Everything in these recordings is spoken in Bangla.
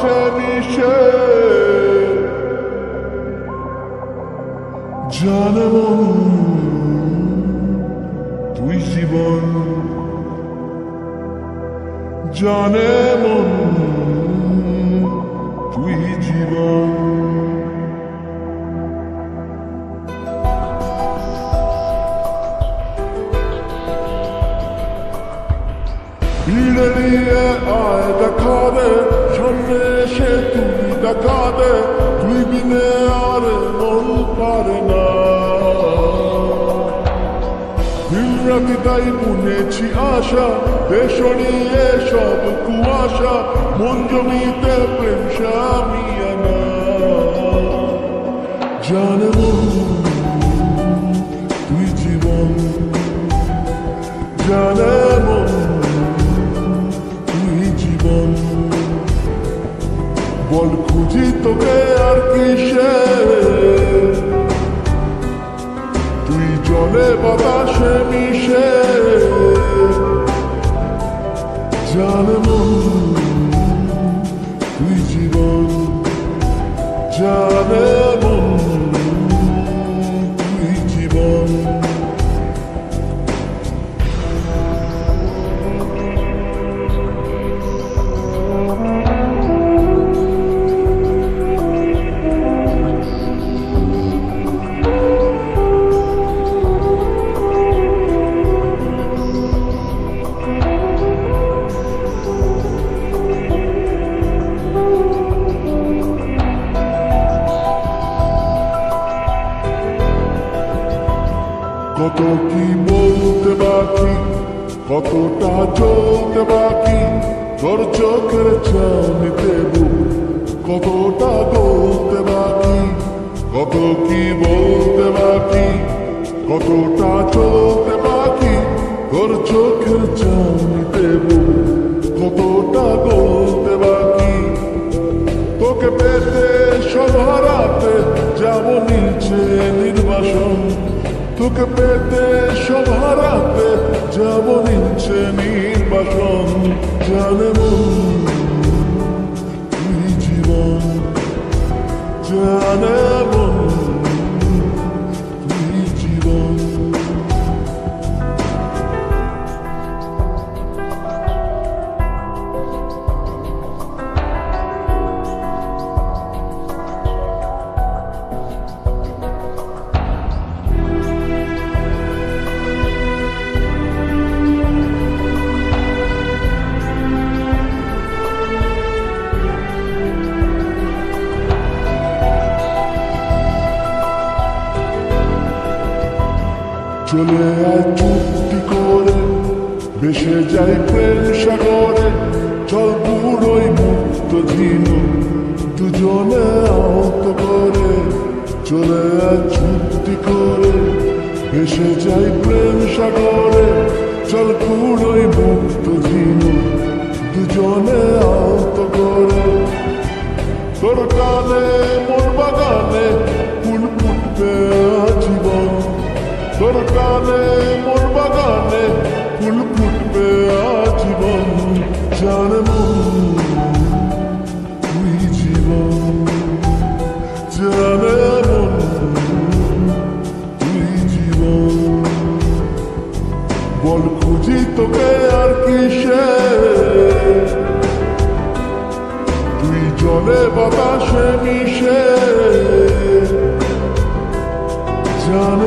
বাতাসে মিশে জানে মন তুই নিয়ে আয় দেখা দে সামনে এসে তুই দেখা দে তুই বিনে আর মন পারে না। দিনরাতি তাই বুনেছি আশা, দেশ নিয়ে সব কুয়াশা, মন জমিতে প্রেম সামিয়ানা। জানে মন খুঁজি তোকে আর কিসে তুই জলে বাতাসে মিশে জানে মন তুই জীবন জানে কত কি বলতে বাকি? কতটা চলতে বাকি? তোর চোখের চানিতে বুক কতটা বলতে বাকি? কত কি বলতে বাকি? কতটা চলতে বাকি? তোর চোখের চানিতে বুক কতটা বলতে বাকি? তোকে পেতে সব হারাতে যাব নিচে নির্বাসন তোকে পেতে সব হারাতে যাব নিচ্ছে নির্বাসন। জানে মন জীবন জানে বেসে যাই প্রেম সাগরে চল বুড়োই মুক্ত ঝিন দুজনে আহত করে, চলে আয় চুক্তি করে। বেসে যাই প্রেম সাগরে চল বুড়োই মুক্ত ঝিন দুজনে আহত করে। তোর কানে, মোর বাগানে ফুল ফুটবে আজীবন। তোর কানে, মোর বাগানে জান মন তুই জীবন জানে তুই জীবন বল খুঁজি তোকে আর কিসে তুই জলে বাতাসে মিশে জান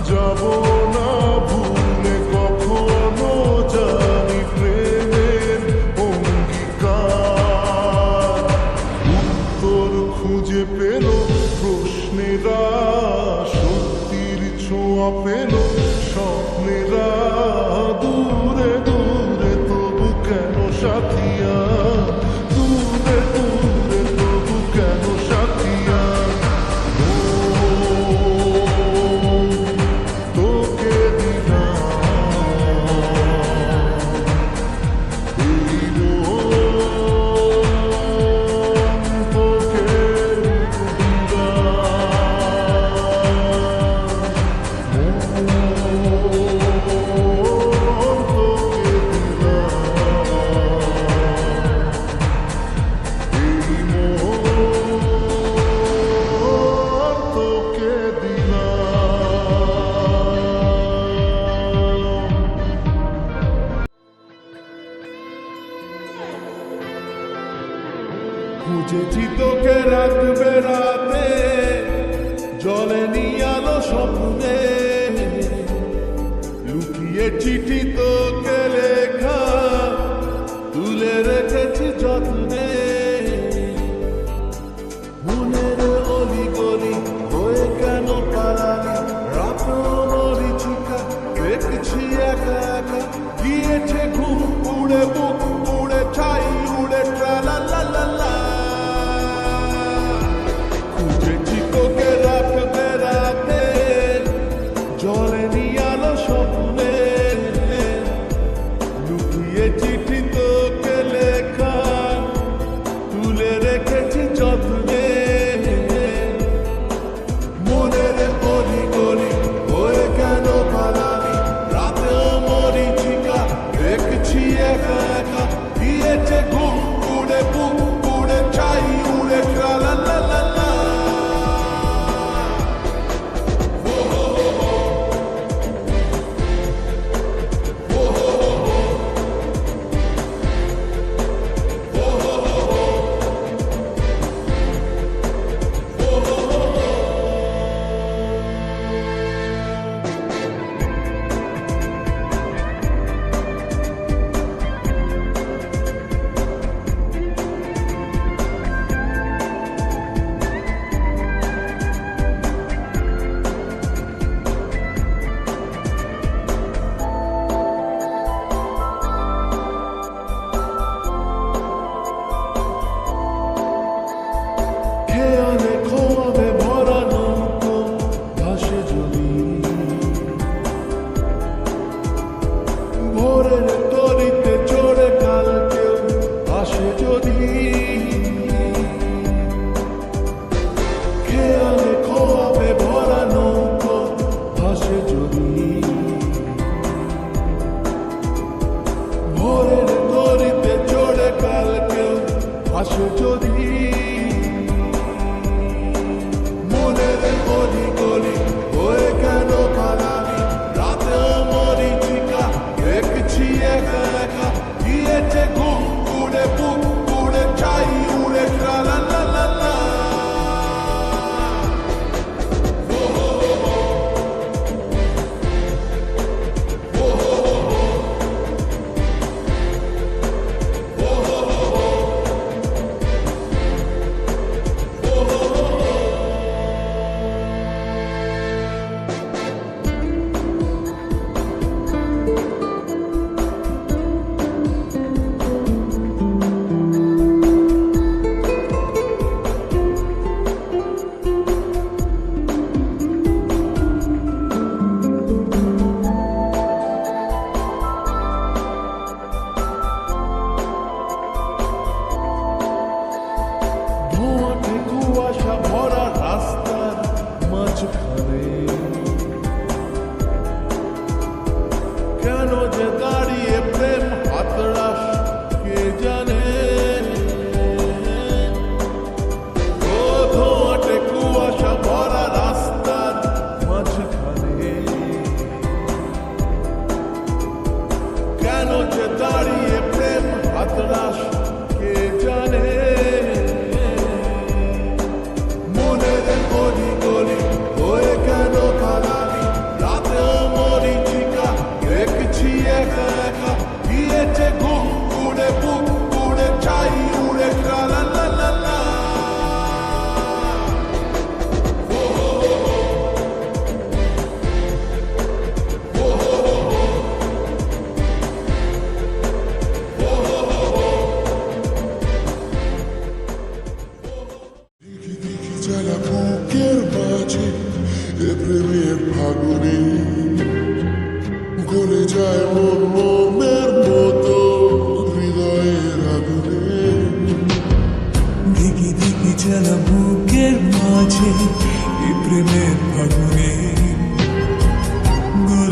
অধিকার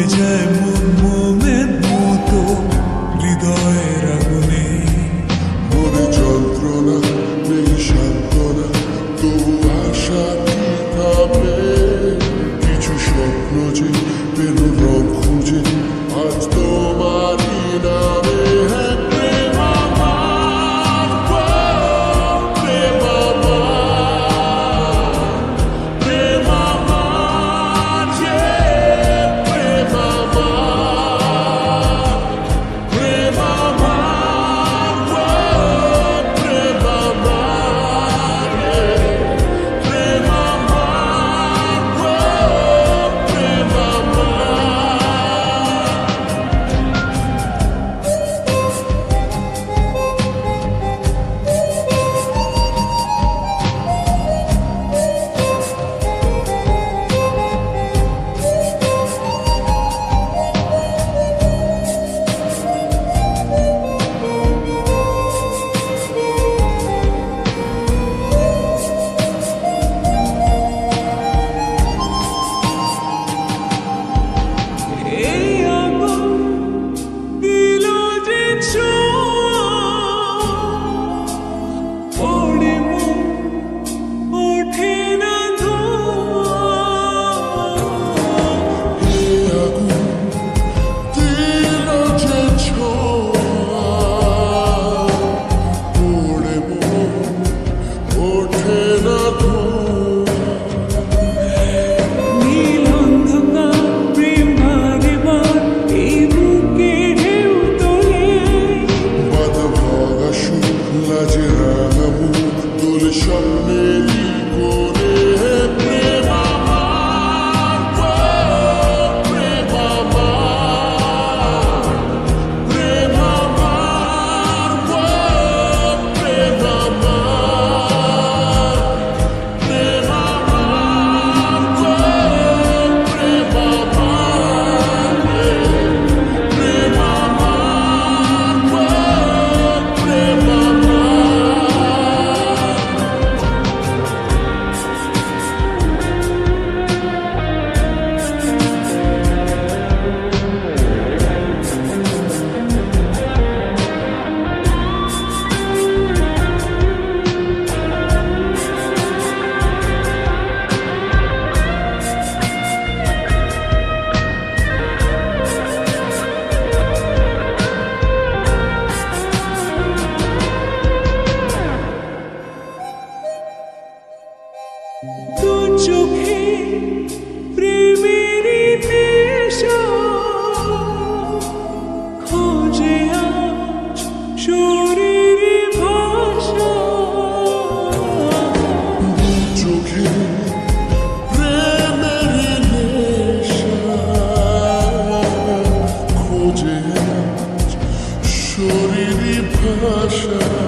geleceğim bu Suriri Paşa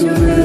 to live.